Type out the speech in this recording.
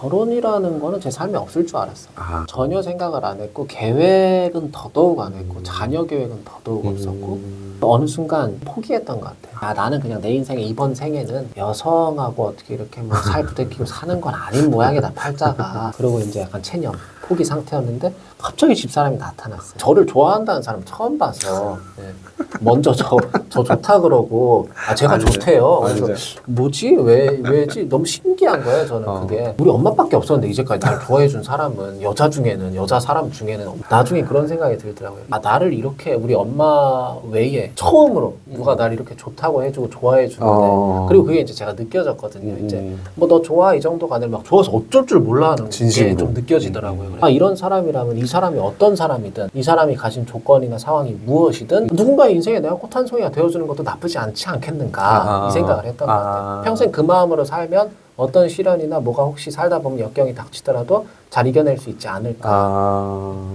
결혼이라는 거는 제 삶에 없을 줄 알았어. 아. 전혀 생각을 안 했고 계획은 더더욱 안 했고 자녀 계획은 더더욱 없었고 음. 어느 순간 포기했던 것 같아요. 아 나는 그냥 내 인생의 이번 생에는 여성하고 어떻게 이렇게 뭐 살 부대끼고 사는 건 아닌 모양이다 팔자가. 그리고 이제 약간 체념 포기 상태였는데 갑자기 집사람이 나타났어요. 저를 좋아한다는 사람 처음 봐서 네. 먼저 저, 저 좋다 그러고 아 제가 맞아요. 좋대요. 맞아요. 그래서 뭐지 왜 왜지 너무 신기한 거예요 저는 어. 그게 우리 엄마밖에 없었는데 이제까지 날 좋아해 준 사람은 여자 중에는 여자 사람 중에는 없- 나중에 그런 생각이 들더라고요 아 나를 이렇게 우리 엄마 외에 처음으로 누가 날 이렇게 좋다고 해주고 좋아해 주는데 어. 그리고 그게 이제 제가 느껴졌거든요 음. 이제 뭐 너 좋아 이 정도가 아니라 막 좋아서 어쩔 줄 몰라 하는 게. 좀 느껴지더라고요 아 이런 사람이라면 이 사람이 어떤 사람이든 이 사람이 가진 조건이나 상황이 무엇이든 누군가의 인생에 내가 꽃 한 송이가 되어주는 것도 나쁘지 않지 않겠는가 아. 이 생각을 했던 것 아. 같아요 평생 그 마음으로 살면 어떤 시련이나 뭐가 혹시 살다 보면 역경이 닥치더라도 잘 이겨낼 수 있지 않을까 아.